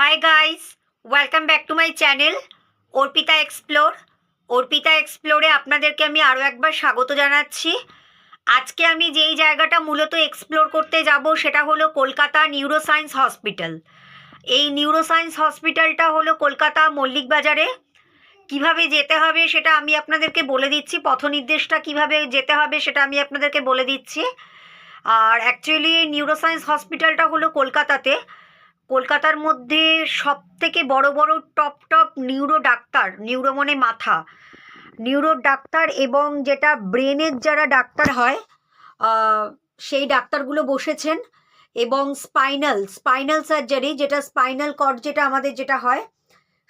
Hi guys welcome back to my channel Arpita explore Arpita এক্সপ্লোরে আপনাদেরকে আমি আরও একবার স্বাগত জানাচ্ছি। আজকে আমি যেই জায়গাটা মূলত এক্সপ্লোর করতে যাব সেটা হলো কলকাতা নিউরোসায়েন্স হসপিটাল এই নিউরোসায়েন্স হসপিটালটা হলো কলকাতা মল্লিক বাজারে। কীভাবে যেতে হবে সেটা আমি আপনাদেরকে বলে দিচ্ছি পথ নির্দেশটা কীভাবে যেতে হবে সেটা আমি আপনাদেরকে বলে দিচ্ছি। আর অ্যাকচুয়ালি নিউরোসায়েন্স হসপিটালটা হলো কলকাতাতে। কলকাতার মধ্যে সব থেকে বড় বড় top top neuro doctor, neuro মানে মাথা। নিউরো ডাক্তার এবং যেটা ব্রেনের যারা ডাক্তার হয় সেই ডাক্তারগুলো বসেছেন এবং স্পাইনাল স্পাইনাল সার্জারি যেটা স্পাইনাল কর্ড যেটা আমাদের যেটা হয়,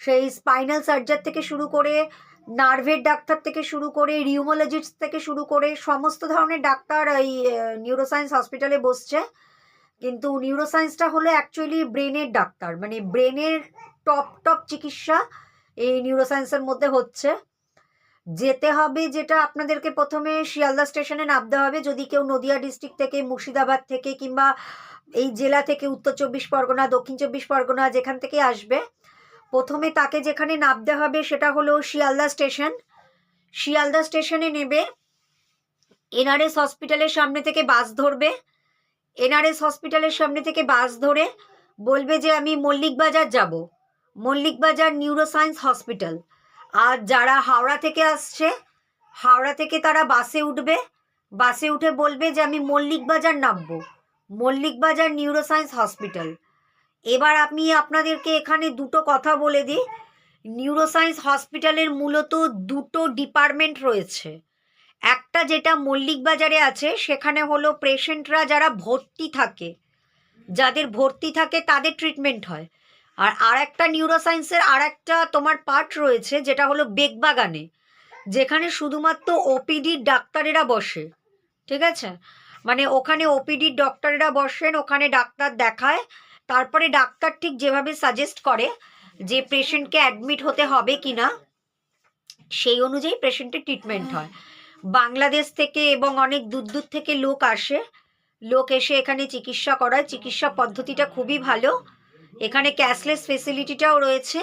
সেই স্পাইনাল সার্জার থেকে শুরু করে নার্ভের ডাক্তার থেকে শুরু করে রিউমোলজিস্ট থেকে শুরু করে সমস্ত ধরনের ডাক্তার এই নিউরোসায়েন্স হসপিটালে বসছে। কিন্তু নিউরোসায়েন্সটা হলো অ্যাকচুয়ালি ব্রেনের ডাক্তার। মানে ব্রেনের টপ টপ চিকিৎসা এই নিউরোসায়েন্সের মধ্যে হচ্ছে। যেতে হবে যেটা আপনাদেরকে প্রথমে শিয়ালদা স্টেশনে নামতে হবে। যদি কেউ নদিয়া ডিস্ট্রিক্ট থেকে, মুর্শিদাবাদ থেকে কিংবা এই জেলা থেকে উত্তর চব্বিশ পরগনা, দক্ষিণ চব্বিশ পরগনা যেখান থেকে আসবে, প্রথমে তাকে যেখানে নামতে হবে সেটা হলো শিয়ালদা স্টেশন। শিয়ালদা স্টেশনে নেবে, এনআরএস হসপিটালের সামনে থেকে বাস ধরবে এনআরএস হসপিটালের সামনে থেকে বাস ধরে বলবে যে আমি মল্লিক বাজার যাব। মল্লিক বাজার নিউরোসায়েন্স হসপিটাল। আর যারা হাওড়া থেকে আসছে, হাওড়া থেকে তারা বাসে উঠবে। বাসে উঠে বলবে যে আমি মল্লিক বাজার নামবো। মল্লিক বাজার নিউরোসায়েন্স হসপিটাল। এবার আমি আপনাদেরকে এখানে দুটো কথা বলে দিই। নিউরোসায়েন্স হসপিটালের মূলত দুটো ডিপার্টমেন্ট রয়েছে। একটা যেটা মল্লিক বাজারে আছে, সেখানে হলো পেশেন্টরা যারা ভর্তি থাকে। যাদের ভর্তি থাকে, তাদের ট্রিটমেন্ট হয়। আর আর একটা নিউরোসায়েন্সের আর একটা তোমার পার্ট রয়েছে, যেটা হলো বেগবাগানে। যেখানে শুধুমাত্র ওপিডির ডাক্তারেরা বসে, ঠিক আছে? মানে ওখানে ওপিডির ডক্টরেরা বসেন, ওখানে ডাক্তার দেখায়। তারপরে ডাক্তার ঠিক যেভাবে সাজেস্ট করে যে পেশেন্টকে অ্যাডমিট হতে হবে কি না সেই অনুযায়ী পেশেন্টের ট্রিটমেন্ট হয়। বাংলাদেশ থেকে এবং অনেক দূর দূর থেকে লোক আসে। লোক এসে এখানে চিকিৎসা করায়। চিকিৎসা পদ্ধতিটা খুবই ভালো। এখানে ক্যাশলেস ফেসিলিটিটাও রয়েছে।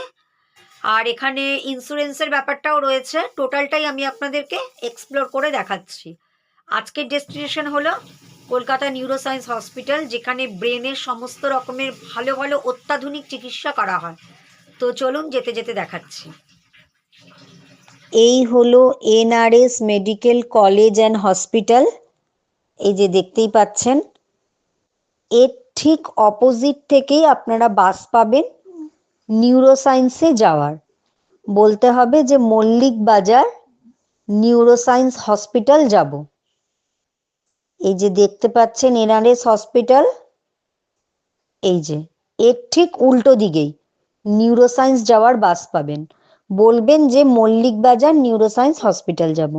আর এখানে ইন্স্যুরেন্সের ব্যাপারটাও রয়েছে। টোটালটাই আমি আপনাদেরকে এক্সপ্লোর করে দেখাচ্ছি। আজকের ডেস্টিনেশন হলো কলকাতা নিউরোসায়েন্স হসপিটাল, যেখানে ব্রেনের সমস্ত রকমের ভালো ভালো অত্যাধুনিক চিকিৎসা করা হয়। তো চলুন যেতে যেতে দেখাচ্ছি। এই হলো NRS medical college and hospital. এই যে দেখতেই পাচ্ছেন, এর ঠিক অপোজিট থেকেই আপনারা বাস পাবেন নিউরোসায়েন্সে যাওয়ার। বলতে হবে যে মল্লিক বাজার নিউরোসায়েন্স হসপিটাল যাব। এই যে দেখতে পাচ্ছেন এনআরএস হসপিটাল। এই যে, এর ঠিক উল্টো দিকেই নিউরোসায়েন্স যাওয়ার বাস পাবেন। বলবেন যে মল্লিক বাজার নিউরোসায়েন্স হসপিটাল যাব।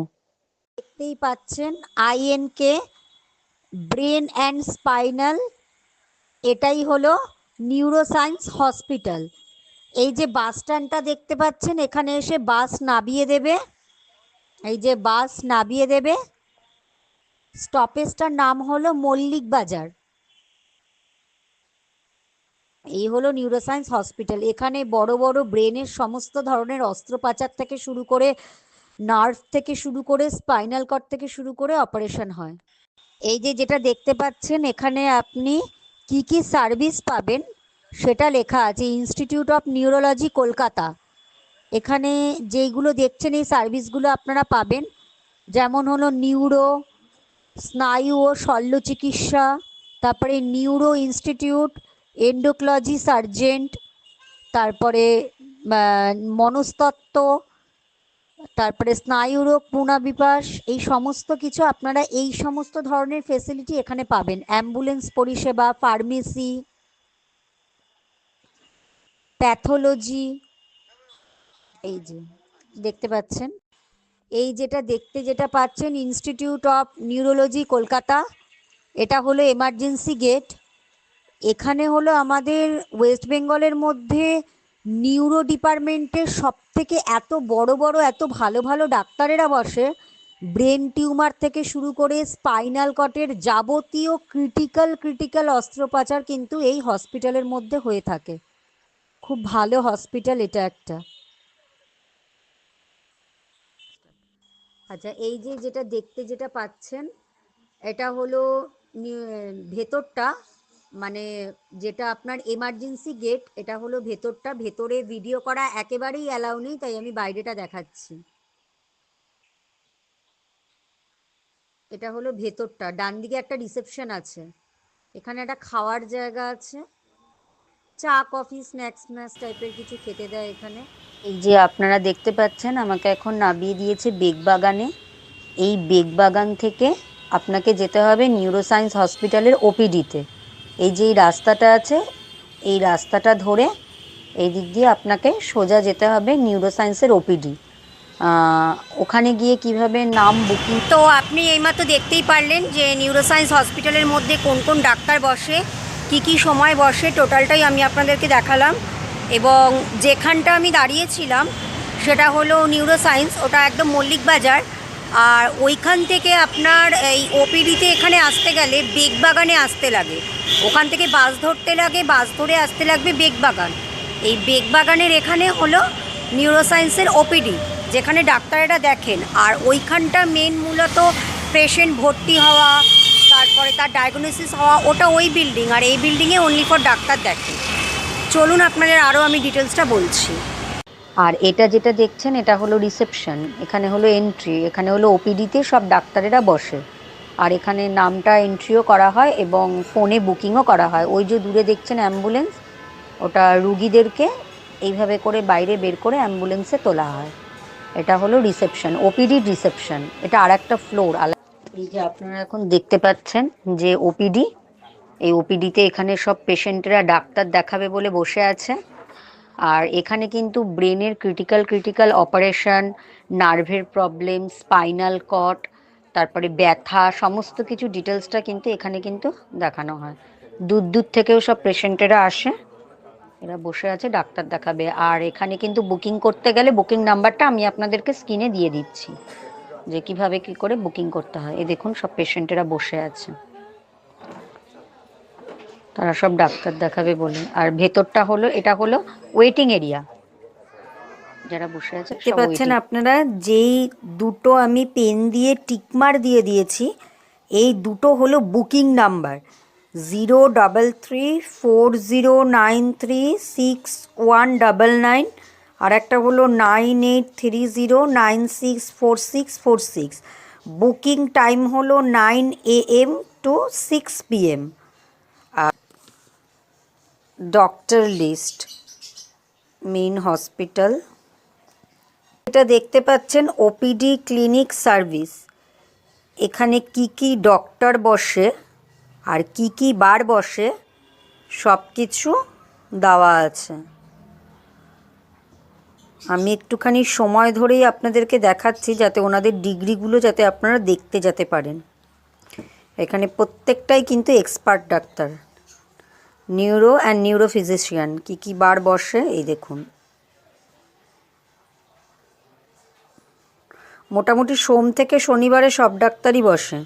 দেখতেই পাচ্ছেন আইএনকে ব্রেন অ্যান্ড স্পাইনাল এটাই হলো নিউরোসায়েন্স হসপিটাল এই যে বাস স্ট্যান্ডটা দেখতে পাচ্ছেন, এখানে এসে বাস নামিয়ে দেবে। এই যে বাস নামিয়ে দেবে। স্টপেজটার নাম হলো মল্লিক বাজার। এই হলো নিউরোসায়েন্স হসপিটাল এখানে বড় বড় ব্রেনের সমস্ত ধরনের অস্ত্রোপচার থেকে শুরু করে নার্ভ থেকে শুরু করে স্পাইনাল কর্ড থেকে শুরু করে অপারেশন হয়। এই যে যেটা দেখতে পাচ্ছেন, এখানে আপনি কি কি সার্ভিস পাবেন, সেটা লেখা আছে ইনস্টিটিউট অফ নিউরোলজি কলকাতা। এখানে যেইগুলো দেখছেন, এই সার্ভিসগুলো আপনারা পাবেন। যেমন হলো নিউরো স্নায়ু ও শল্য চিকিৎসা তারপরে নিউরো ইনস্টিটিউট এন্ডোক্লজি সার্জেন্ট তারপরে মনস্তত্ত্ব, তারপরে স্নায়ুরোগ পুনাবিপাস এই সমস্ত কিছু আপনারা এই সমস্ত ধরনের ফেসিলিটি এখানে পাবেন। অ্যাম্বুলেন্স পরিষেবা ফার্মেসি প্যাথোলজি এই যে, দেখতে পাচ্ছেন? এই যেটা দেখতে যেটা পাচ্ছেন ইনস্টিটিউট অফ নিউরোলজি কলকাতা। এটা হলো এমার্জেন্সি গেট এখানে হলো আমাদের ওয়েস্ট বেঙ্গলের মধ্যে নিউরো ডিপার্টমেন্টের সব থেকে এত বড় বড়, এত ভালো ভালো ডাক্তারেরা বসে ব্রেন টিউমার থেকে শুরু করে স্পাইনাল কটের যাবতীয় ক্রিটিক্যাল ক্রিটিক্যাল অস্ত্রোপচার কিন্তু এই হসপিটালের মধ্যে হয়ে থাকে। খুব ভালো হসপিটাল এটা একটা। আচ্ছা এই যে যেটা দেখতে যেটা পাচ্ছেন, এটা হলো ভেতরটা মানে যেটা আপনার এমার্জেন্সি গেট এটা হলো ভেতরটা, ভেতরে ভিডিও করা একেবারেই অ্যালাউ নেই, তাই আমি বাইরেটা দেখাচ্ছি। এটা হলো ভেতরটা, ডান দিকে একটা রিসেপশন আছে। এখানে একটা খাওয়ার জায়গা আছে। চা কফি স্ন্যাক্স স্ন্যাক্স টাইপের কিছু খেতে দেয় এখানে। এই যে আপনারা দেখতে পাচ্ছেন, আমাকে এখন নামিয়ে দিয়েছে বেগবাগানে। এই বেগবাগান থেকে আপনাকে যেতে হবে নিউরোসায়েন্স হসপিটালের ওপিডিতে এই যে রাস্তাটা আছে, এই রাস্তাটা ধরে এই দিক দিয়ে আপনাকে সোজা যেতে হবে নিউরোসায়েন্সের ওপিডি ওখানে গিয়ে কীভাবে নাম বুকিং তো আপনি এইমাত্র দেখতেই পারলেন যে নিউরোসায়েন্স হসপিটালের মধ্যে কোন কোন ডাক্তার বসে, কি কি সময় বসে টোটালটাই আমি আপনাদেরকে দেখালাম। এবং যেখানটা আমি দাঁড়িয়েছিলাম, সেটা হলো নিউরোসায়েন্স ওটা একদম মল্লিক বাজার। আর ওইখান থেকে আপনার এই ওপিডিতে এখানে আসতে গেলে বেগবাগানে আসতে লাগে। ওখান থেকে বাস ধরতে লাগে, বাস ধরে আসতে লাগবে বেগবাগান। এই বেগবাগানের এখানে হলো নিউরোসায়েন্সের ওপিডি, যেখানে ডাক্তারেরা দেখেন। আর ওইখানটা মেন মূলত পেশেন্ট ভর্তি হওয়া, তারপরে তার ডায়াগনোসিস হওয়া, ওটা ওই বিল্ডিং আর এই বিল্ডিংয়ে অনলি ফর ডাক্তার দেখে। চলুন আপনাদের আরও আমি ডিটেলসটা বলছি। আর এটা যেটা দেখছেন, এটা হলো রিসেপশন এখানে হলো এন্ট্রি এখানে হলো ওপিডিতে সব ডাক্তারেরা বসে। আর এখানে নামটা এন্ট্রিও করা হয় এবং ফোনে বুকিংও করা হয়। ওই যে দূরে দেখছেন অ্যাম্বুলেন্স ওটা রুগীদেরকে এইভাবে করে বাইরে বের করে অ্যাম্বুলেন্সে তোলা হয়। এটা হলো রিসেপশন ওপিডির রিসেপশন এটা আর একটা ফ্লোর এই যে আপনারা এখন দেখতে পাচ্ছেন যে ওপিডি এই ওপিডিতে এখানে সব পেশেন্টরা ডাক্তার দেখাবে বলে বসে আছে। আর এখানে কিন্তু ব্রেনের ক্রিটিক্যাল ক্রিটিক্যাল অপারেশন নার্ভের প্রবলেম স্পাইনাল কট তারপরে ব্যথা, সমস্ত কিছু ডিটেলসটা কিন্তু এখানে কিন্তু দেখানো হয়। দূর দূর থেকেও সব পেশেন্টেরা আসে। এরা বসে আছে, ডাক্তার দেখাবে। আর এখানে কিন্তু বুকিং করতে গেলে বুকিং নাম্বারটা আমি আপনাদেরকে স্ক্রিনে দিয়ে দিচ্ছি। যে কীভাবে কি করে বুকিং করতে হয়। এ দেখুন, সব পেশেন্টেরা বসে আছে। তারা সব ডাক্তার দেখাবে বলে। আর ভেতরটা হলো এটা হলো ওয়েটিং এরিয়া যারা বসে আছে দেখতে পাচ্ছেন আপনারা যেই দুটো আমি পেন দিয়ে টিকমার দিয়ে দিয়েছি এই দুটো হলো booking number. Zero double three four zero nine three six one double nine আর একটা হলো nine eight three zero nine six four six four six booking time হলো nine A M to six P M doctor list main hospital এটা দেখতে পাচ্ছেন OPD clinic service এখানে কি কি doctor বসে আর কি কি বার বসে সব কিছু দেওয়া আছে। আমি একটুখানি সময় ধরেই আপনাদেরকে দেখাচ্ছি যাতে ওনাদের ডিগ্রিগুলো যাতে আপনারা দেখতে যেতে পারেন। এখানে প্রত্যেকটাই কিন্তু expert doctor neuro and neuro physician কী কী বার বসে, এই দেখুন। মোটামুটি সোম থেকে শনিবারে সব ডাক্তারই বসে।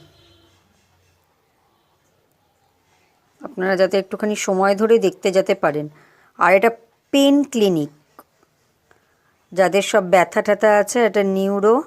আপনারা যাতে একটুখানি সময় ধরে দেখতে যেতে পারেন। আর এটা পেন ক্লিনিক। যাদের সব ব্যথা ট্যাথা আছে, এটা নিউরো